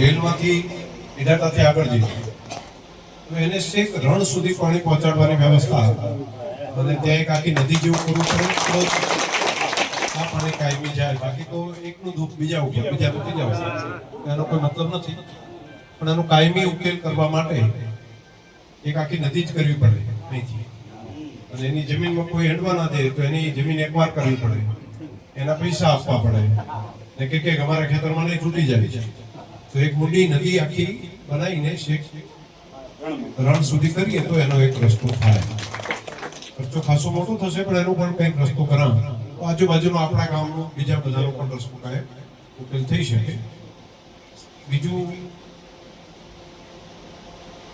રેલમાંથી ઇડાટાથી આગળ જઈએ. તો એને છેક રણ સુધી પાણી પહોંચાડવાની વ્યવસ્થા અને ત્યાં એક આખી નદી જેવું કરવું પડે તો આ પાણી કાયમી જાય. બાકી તો એકનું દુઃખ બીજા ઉકેલ બીજા તો જાય ઉપર. એનો કોઈ મતલબ નથી. પણ એનો કાયમી ઉકેલ કરવા માટે એક આખી નદી જ કરવી પડે અહીંથી. અને એની જમીનમાં કોઈ હેડવા ના દે, તો એની જમીન એકવાર કરવી પડે. એના પૈસા આપવા પડે. ને કે અમારા ખેતરમાં નહીં તૂટી જાય. છે તો એક મોટી નદી આખી બનાવીને શેખ રણ સુધી કરીએ તો એનો એક રસ્તો થાય. ખર્ચો ખાસો મોટો થશે, પણ એનો પણ કંઈક રસ્તો કરાવ. તો આજુબાજુનો આપણા ગામનો બીજા બધાનો પણ રસ્તો કાંઈ ઉકેલ થઈ શકે. બીજું,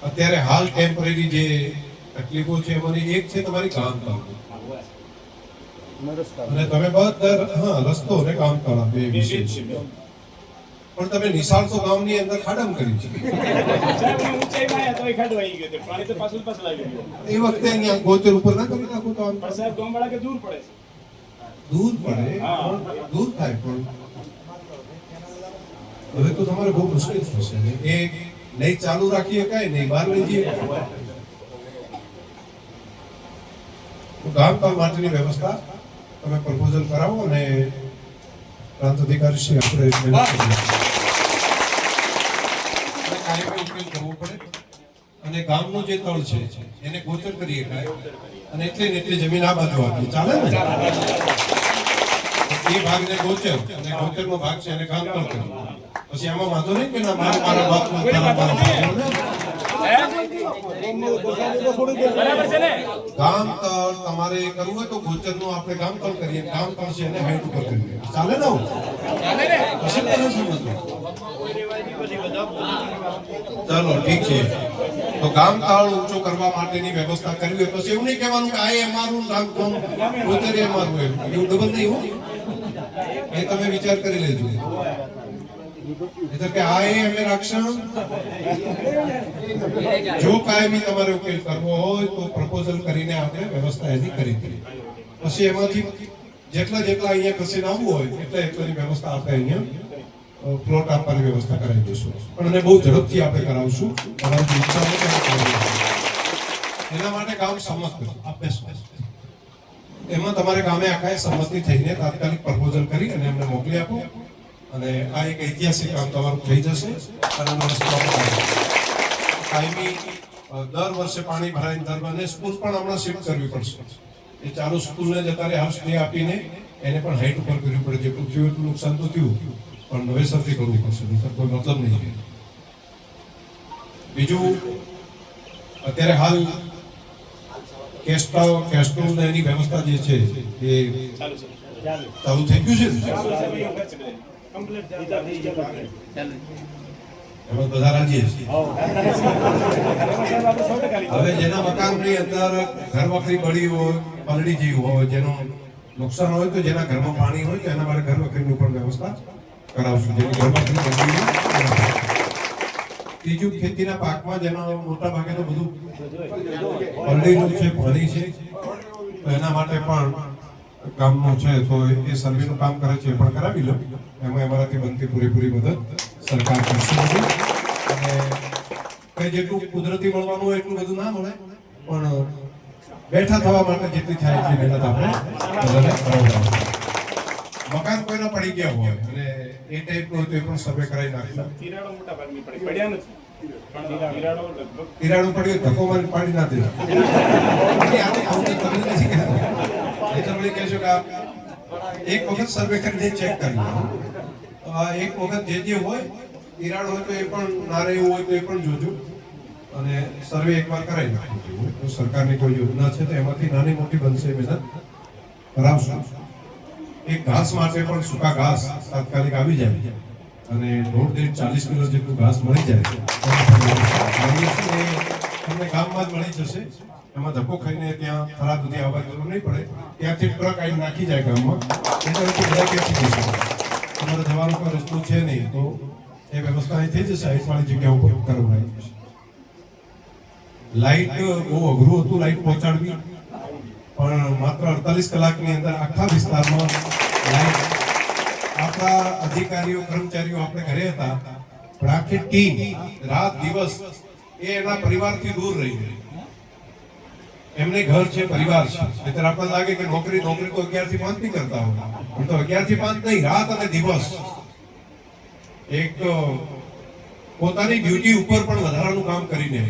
અત્યારે હાલ ટેમ્પરરી જે તકલીફો છે, એમાંની એક છે તમારી કામ કરવું અને તમે બધા, હા, રસ્તો ને કામ કરા બે વિશે છે. પણ તમે નિશાળ તો ગામની અંદર ખાડમ કરી છે. એ વખતે અહીંયા ગોચર ઉપર ના કરી નાખો તો આમ. સાહેબ ગામવાળા કે દૂર પડે. દૂર પડે? દૂર થાય પણ. હવે તો તમારે બહુ મુશ્કેલ થશે. એ નહીં ચાલુ રાખીએ શકાય નહીં બહાર લઈ જઈએ ગામ કામ માટેની વ્યવસ્થા તમે પ્રપોઝલ કરાવો અને પ્રાંત અધિકારી શ્રી આપણે અને કાયમી ઉકેલ કરવો પડે. અને ગામનું જે તળ છે એને ગોચર કરીએ કાંઈ. અને એટલી ને એટલી જમીન આ બાજુ આપી ચાલે ને? એ ભાગને ગોચર અને ગોચરનો ભાગ છે એને કામ પર કર્યું પછી આમાં વાંધો નહીં કે ના મારા મારા બાપનો તારા મારા બાપનો. બરાબર છે ને ગામ તળ તમારે કરવું હોય તો ગોચરનું આપણે ગામ તળ કરીએ. ગામ તળ છે એને હાઈટ ઉપર કરીએ. ચાલે ને પછી તમે સમજો ચાલો ઠીક છે. તો ગામ તાળ ઊંચો કરવા માટેની વ્યવસ્થા કરવી હોય. પછી એવું નહીં કહેવાનું કે આ એ અમારું ગામ ગામ ગોચર એ અમારું એમ. એવું ડબલ નહીં હોય એ તમે વિચાર કરી લેજો. કે આ એ અમે રક્ષણ જો કાયમી તમારે ઉકેલ કરવો હોય તો પ્રપોઝલ કરીને આપણે વ્યવસ્થા એની કરી દઈએ. પછી એમાંથી જેટલા જેટલા અહીંયા ખસીને આવવું હોય, એટલા એટલાની વ્યવસ્થા આપણે અહીંયા પ્લોટ આપવાની વ્યવસ્થા કરાવી દઈશું. પણ એને બહુ ઝડપથી આપણે કરાવશું. એના માટે કામ સમજ કર્યું આપે સ્પષ્ટ એમાં તમારે ગામે આખા સંમતિ થઈને તાત્કાલિક પ્રપોઝલ કરી અને એમને મોકલી આપો. અને આ એક ઐતિહાસિક કામ તમારું થઈ જશે અને. કાયમી દર વર્ષે પાણી ભરાઈને અને સ્કૂલ પણ હમણાં શિફ્ટ કરવી પડશે. એ ચાલુ સ્કૂલને જતા રહે હાલ સ્ટે આપીને એને પણ હાઈટ ઉપર કરવી પડે જેટલું થયું એટલું નુકસાન તો થયું. પણ નવેસરથી કરવું પડશે નહીં કોઈ મતલબ નહીં બીજું અત્યારે હાલ કેસ્ટા કેસ્ટોલ ને એની વ્યવસ્થા જે છે એ ચાલુ થઈ ગયું છે? કમ્પ્લીટ બધા રાજી સો ટકા લીધું. હવે. જેના મકાનની અંદર ઘર વખરી બળી હોય પલળી ગઈ હોય જેનું નુકસાન હોય તો જેના ઘરમાં પાણી હોય તો એના માટે ઘર વખરીની પણ વ્યવસ્થા કરાવશું. જેની ઘર વખરી. ત્રીજું ખેતીના પાકમાં જેનો મોટા ભાગે તો બધું પલળેલું છે ભરી છે તો એના માટે પણ ગામનું છે, તો એ સર્વેનું કામ કરે છે, એ પણ કરાવી લો એમાં અમારાથી બનતી પૂરેપૂરી મદદ સરકાર કરશે. અને કંઈ જેટલું કુદરતી મળવાનું હોય એટલું બધું ના મળે પણ બેઠા થવા માટે જેટલી થાય એટલી મહેનત આપણે બધાને કરાવડાવવાની. મકાન કોઈના પડી ગયા હોય અને એ ટાઈપનું હોય તો એ પણ સર્વે કરાવી તિરાડો મોટા ભાગની પડી પડ્યા નથી તિરાડો પડ્યું ધક્કો પાડી ના દે એ તો તમને નથી કહેતા. એ તો વળી કહેશો કે આ એક વખત સર્વે કરીને ચેક કરી. એક વખત જે જે હોય તિરાડ હોય તો એ પણ ના રહેવું હોય તો એ પણ જોજો. અને સર્વે એકવાર કરાવી નાખજો. તો સરકારની કોઈ યોજના છે તો એમાંથી નાની મોટી બનશે મહેનત. કરાવશું એક ઘાસ માટે પણ સૂકા ઘાસ તાત્કાલિક આવી જાય. અને દોઢ દીઠ ચાલીસ કિલો જેટલું ઘાસ મળી જાય તમને ગામમાં જ મળી જશે. એમાં ધક્કો ખાઈને ત્યાં ખરાબ સુધી આવવા જરૂર નહીં પડે. ત્યાંથી ટ્રક આવીને નાખી જાય ગામમાં. એટલે બધા ક્યાંથી જશે તમારે જવાનો કોઈ રસ્તો છે નહીં, તો એ વ્યવસ્થા અહીં થઈ જશે. આઈસવાળી જગ્યા ઉપર કરવાઈ જશે લાઈટ બહુ અઘરું હતું, લાઈટ પહોંચાડવી. પણ માત્ર અડતાલીસ કલાકની અંદર આખા વિસ્તારમાં લાઈટ આપણા અધિકારીઓ, કર્મચારીઓ આપણે ઘરે હતા. પણ આખી ટીમ રાત દિવસ એ એના પરિવારથી દૂર રહી ગઈ. એમને ઘર છે, પરિવાર છે. નહીંતર આપણને લાગે કે નોકરી નોકરી તો અગિયારથી પાંચ નહીં કરતા હોય. પણ તો અગિયારથી પાંચ નહીં, રાત અને દિવસ. એક પોતાની ડ્યુટી ઉપર પણ વધારાનું કામ કરીને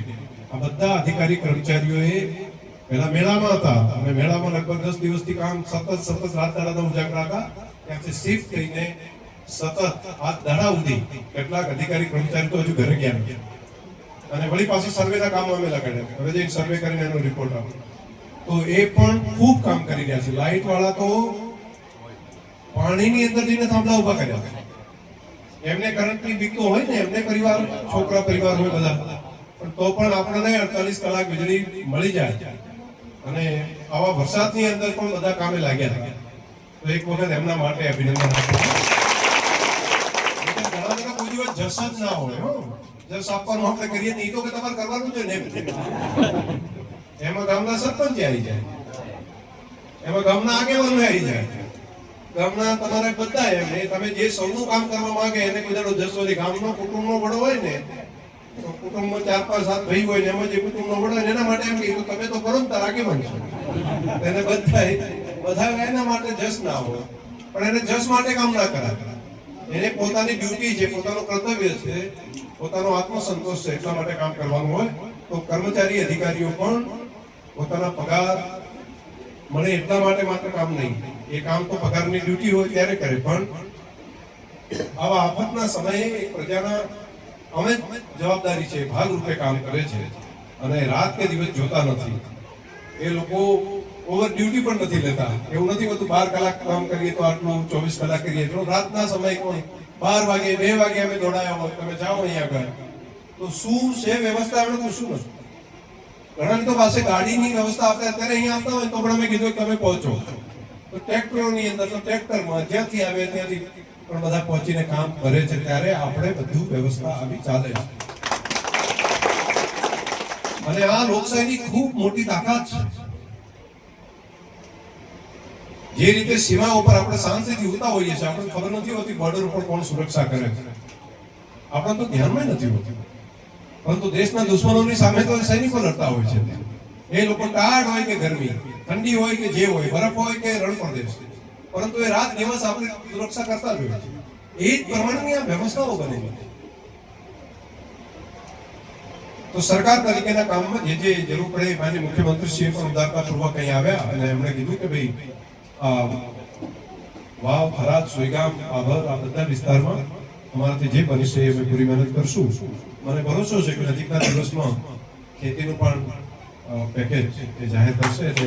આ બધા અધિકારી, કર્મચારીઓએ પહેલા મેળામાં હતા. અને મેળામાં લગભગ દસ દિવસથી કામ સતત સતત રાત દાડા ઉજાગરા હતા. ત્યાંથી શિફ્ટ થઈને સતત આ દાડા સુધી કેટલાક અધિકારી કર્મચારી તો હજુ ઘરે ગયા અને વળી પાછું સર્વેના કામ અમે લગાડ્યા. હવે જઈને સર્વે કરીને એનો રિપોર્ટ આપ્યો તો એ પણ ખૂબ કામ કરી રહ્યા છે. લાઇટ વાળા તો પાણીની અંદર જઈને થાંભલા ઊભા કર્યા એમને કરંટની બીક તો હોય ને, એમને પરિવાર, છોકરા પરિવાર હોય બધા. પણ તો પણ આપણને અડતાલીસ કલાક વીજળી મળી જાય. અને આવા વરસાદની અંદર પણ બધા કામે લાગ્યા હતા. તો એક વખત એમના માટે અભિનંદન આપો કોઈ દિવસ જસ જ ના હોય, હો. જસ આપવાનું આપણે કરીએ ને એ તો કે તમારે કરવાનું જ ને એમાં. ગામના સરપંચ આવી જાય. એમાં ગામના આગેવાનો આવી જાય. ગામના તમારે બધા એમ તમે જે સૌનું કામ કરવા માંગે એને કોઈ જશો ગામનો કુટુંબનો વડો હોય ને, તો કુટુંબમાં ચાર પાંચ સાત ભાઈ હોય ને એમાં જે કુટુંબનો વડો હોય એના માટે એમ કે તમે તો કરો ને તારા આગેવાન છો. એને બધા બધા એના માટે જસ ના હોય, પણ એને જસ માટે કામ ના કરાય. એને પોતાની ડ્યુટી છે, પોતાનું કર્તવ્ય છે, પોતાનો આત્મસંતોષ છે, એટલા માટે કામ કરવાનું હોય, તો કર્મચારી અધિકારીઓ પણ પોતાના પગાર મળે એટલા માટે માત્ર કામ નહીં, એ કામ તો પગારની ડ્યુટી હોય ત્યારે કરે, પણ આવા આફતના સમયે પ્રજાના અમે જવાબદારી છે, ભાગરૂપે કામ કરે છે, અને રાત કે દિવસ જોતા નથી. એ લોકો ઓવર ડ્યુટી પણ નથી લેતા. એવું નથી હોતું બાર કલાક કામ કરીએ તો આટલું ચોવીસ કલાક કરીએ. તો રાતના સમય કોઈ બાર વાગે, બે વાગે અમે દોડાયા હોય તમે જાઓ અહીંયા આગળ. તો શું છે વ્યવસ્થા? એમણે તો નથી. ઘણા તો પાસે ગાડીની વ્યવસ્થા આપણે અત્યારે અહીંયા આવતા હોય તો પણ અમે કીધું કે તમે પહોંચો. તો ટ્રેક્ટરોની અંદર, તો ટ્રેક્ટરમાં જ્યાંથી આવે ત્યાંથી પણ બધા પહોંચીને કામ કરે છે. ત્યારે આપણે બધું વ્યવસ્થા આવી ચાલે છે. અને આ લોકશાહીની ખૂબ મોટી તાકાત છે. જે રીતે સીમા ઉપર આપણે શાંતિથી ઉતા હોઈએ છીએ આપણે ખબર નથી હોતી બોર્ડર ઉપર કોણ સુરક્ષા કરે છે. આપણે તો ધ્યાનમાં નથી હોતું. પરંતુ દેશના દુશ્મનોની સામે તો સૈનિકો લડતા હોય છે. એ લોકો ટાઢ હોય કે ગરમી, ઠંડી હોય કે જે હોય, બરફ હોય કે રણ પ્રદેશ પરંતુ એ રાત દિવસ આપણે સુરક્ષા કરતા જ હોય છે. એ જ પ્રમાણેની આ વ્યવસ્થાઓ બનેલી છે. તો સરકાર તરીકેના કામમાં જે જે જરૂર પડે માન્ય મુખ્યમંત્રીશ્રીએ પણ ઉદારતાપૂર્વક અહીં આવ્યા અને એમણે કીધું કે ભાઈ વાવ ફરાત સોયગામ, આભર, આ બધા વિસ્તારમાં અમારાથી જે બની છે અમે પૂરી મહેનત કરશું. મને ભરોસો છે કે નજીકના દિવસમાં ખેતીનું પણ પેકેજ એ જાહેર કરશે એટલે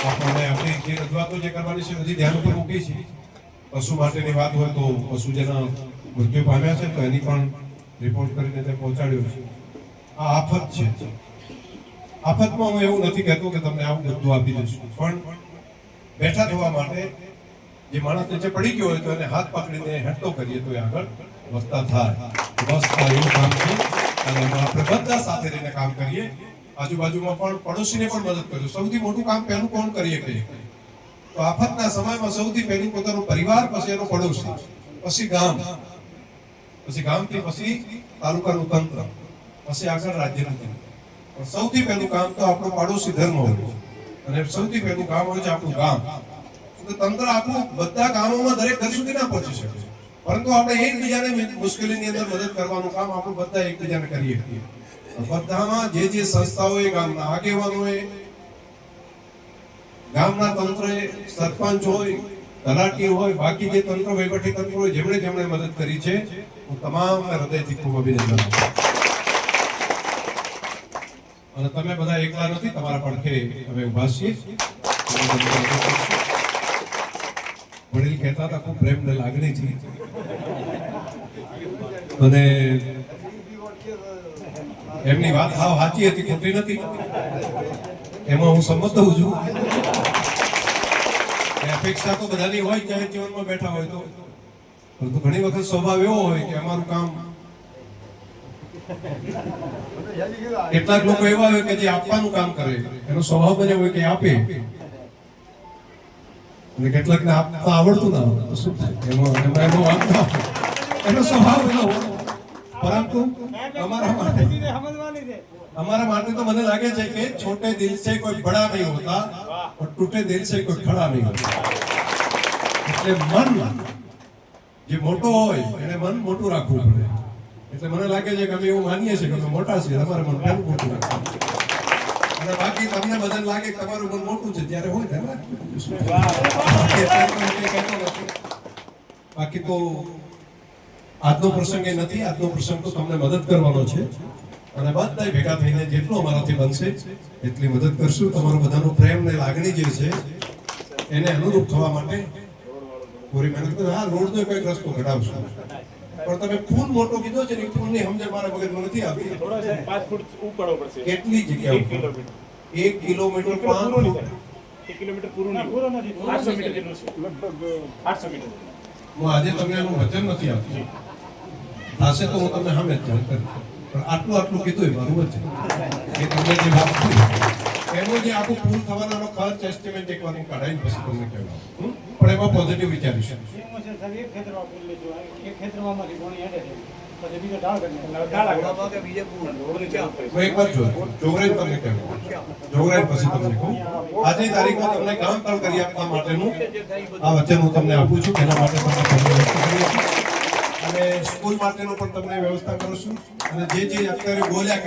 આપણને આપણી જે રજૂઆતો જે કરવાની છે બધી ધ્યાન ઉપર મૂકી છે પશુ માટેની વાત હોય તો પશુ જેના મૃત્યુ પામ્યા છે, તો એની પણ રિપોર્ટ કરીને તે પહોંચાડ્યો છે. આ આફત છે. આફતમાં હું એવું નથી કહેતો કે તમને આવું બધું આપી દઈશું. પણ બેઠા થવા માટે જે માણસ નીચે પડી ગયો હોય તો એને હાથ પકડીને હેઠતો કરીએ તો એ આગળ વધતા થાય. બસ એવું કામ છે. અને આપણે બધા સાથે રહીને કામ કરીએ. આજુબાજુમાં પણ પડોશીને પણ મદદ કરજો સૌથી મોટું કામ પહેલું કોણ કરીએ કહીએ તો આફતના સમયમાં સૌથી પહેલું પોતાનો પરિવાર, પછી એનો પડોશી, પછી ગામ. પછી ગામથી પછી તાલુકાનું તંત્ર. પછી આગળ રાજ્યનું તંત્ર. સૌથી પહેલું કામ તો આપણો પાડોશી ધર્મ હોય. છે. અને સૌથી પહેલું કામ હોય છે આપણું ગામ. તંત્ર આપણું બધા ગામોમાં દરેક ઘર સુધી ના પહોંચી શકે પરંતુ આપણે એકબીજાને મુશ્કેલીની અંદર મદદ કરવાનું કામ આપણે બધા એકબીજાને કરીએ છીએ. બધામાં જે જે સંસ્થાઓએ ગામના આગેવાનોએ ગામના તંત્રએ સરપંચ હોય, તલાટી હોય, બાકી જે તંત્ર, વહીવટી તંત્ર હોય, જેમણે જેમણે મદદ કરી છે, હું તમામ હૃદયથી ખૂબ અભિનંદન આપું. અને તમે બધા એકલા નથી, તમારા પડખે અમે ઊભા છીએ. વડીલ કહેતા હતા, ખૂબ પ્રેમ ને લાગણી છે. અને એમની વાત હાવ સાચી હતી, ખોટી નથી. એમાં હું સમજતો છું. અપેક્ષા તો બધાની હોય, ચાહે જીવનમાં બેઠા હોય તો. પરંતુ ઘણી વખત સ્વભાવ એવો હોય કે અમારું કામ કેટલાક લોકો એવા હોય કે જે આપવાનું કામ કરે. એનો સ્વભાવ બને હોય કે આપે. અને કેટલાકને આપતા આવડતું ના હોય. શું એમાં એમાં એનો વાંધો એનો સ્વભાવ એનો પરંતુ અમારા માટે અમારા માટે તો મને લાગે છે કે છોટે દિલ છે કોઈ બડા નહીં હોતા, પણ તૂટે દિલ છે કોઈ ખડા નહીં હોતા. એટલે મન જે મોટો હોય, એને મન મોટું રાખવું પડે. એટલે મને લાગે છે કે અમે એવું માનીએ છીએ કે અમે મોટા છીએ તમારે મન પહેલું મોટું અને બાકી તમને બધાને લાગે કે તમારું મન મોટું છે, ત્યારે હોય. બાકી તો આજનો પ્રસંગ એ નથી, આજનો પ્રસંગ તો તમને મદદ કરવાનો છે. અને બધા ભેગા થઈને જેટલું અમારાથી બનશે, એટલી મદદ કરશું. તમારો બધાનો પ્રેમ ને લાગણી જે છે, એને અનુરૂપ થવા માટે પૂરી મહેનત કરો. હા, રોડનો કંઈક રસ્તો ઘટાડશું પણ તમે પુલ મોટો કીધો છે ને એ પુલની સમજણ મારા મગજમાં નથી આવતી. થોડા છે પાંચ ફૂટ ઉપાડવો પડશે. કેટલી જગ્યા એક કિલોમીટર. એક કિલોમીટર ફૂટ. કિલોમીટર પૂરું નહીં પૂરો નથી. મીટર જેટલું છે. લગભગ આઠસો મીટર. હું આજે તમને એનું વચન નથી આપતું. થશે તો હું તમને સામે જ જાણ કરીશ પણ આટલું આટલું કીધું એ મારું વચન કે તમને જે વાત એનો જે આખું પૂરું થવાનો ખર્ચ એસ્ટિમેટ એકવાર હું કાઢાઈને પછી તમને કહેવા? પણ એમાં પોઝિટિવ વિચારીશું. છે એક ખેતરમાં ફૂલ લીધું એક ખેતરમાં પાણી હેડે પછી બીજો ઢાળ કરી નાખ્યો. ઢાળ આગળ. રોડની જરૂર પડે. હું એકવાર જોઉં જોગરાઈ તમને કહેવું. જોગરાઈ પછી તમને કહું. આજની તારીખમાં તમને કામ કામ કરી આપવા માટેનું આ વચન હું તમને આપું છું. એના માટે તમને અને સ્કૂલ માટેનું પણ તમને વ્યવસ્થા કરું છું. અને જે જે અત્યારે બોલ્યા